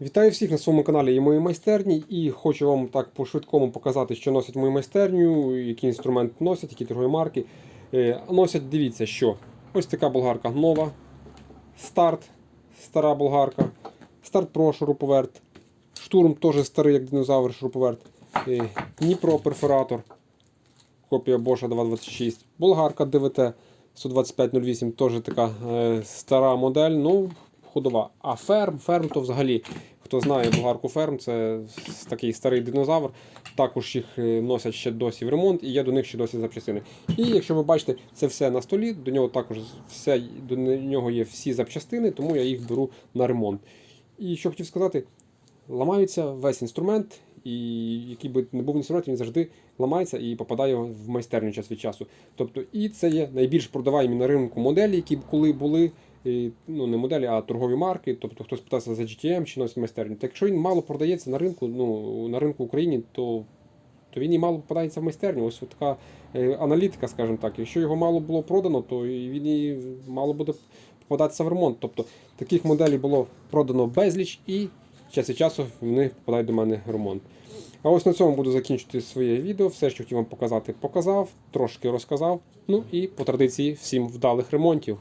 Вітаю всіх на своєму каналі і моїй майстерні. І хочу вам так по-швидкому показати, що носять мою майстерню, який інструмент носять, які торгові марки. Е, Носять, дивіться, що? Ось така болгарка нова, старт, стара болгарка, старт Pro шуруповерт, штурм теж старий, як динозавр шуруповерт, е, Дніпро перфоратор, копія Bosch 226, болгарка ДВТ 12508, теж така е, стара модель. ну ходова. А ферм, ферм то взагалі, хто знає болгарку ферм, це такий старий динозавр. Також їх е, носять ще досі в ремонт, і є до них ще досі запчастини. І якщо ви бачите, це все на столі, до нього також все, до нього є всі запчастини, тому я їх беру на ремонт. І що хотів сказати, ламається весь інструмент, і який би не був інструмент, він завжди ламається і попадає в майстерню час від часу. Тобто, і це є найбільш продаваємі на ринку моделі, які коли були. І, Ну, не моделі, а торгові марки. Тобто хтось питався за GTM чи носить майстерню. Так якщо він мало продається на ринку, ну, на ринку України, то, то він і мало попадається в майстерню. Ось така е, аналітика, скажімо так. Якщо його мало було продано, то він і мало буде попадатися в ремонт. Тобто таких моделей було продано безліч і час від часу вони попадають до мене в ремонт. А ось на цьому буду закінчити своє відео. Все, що хотів вам показати, показав, трошки розказав. Ну і по традиції всім вдалих ремонтів.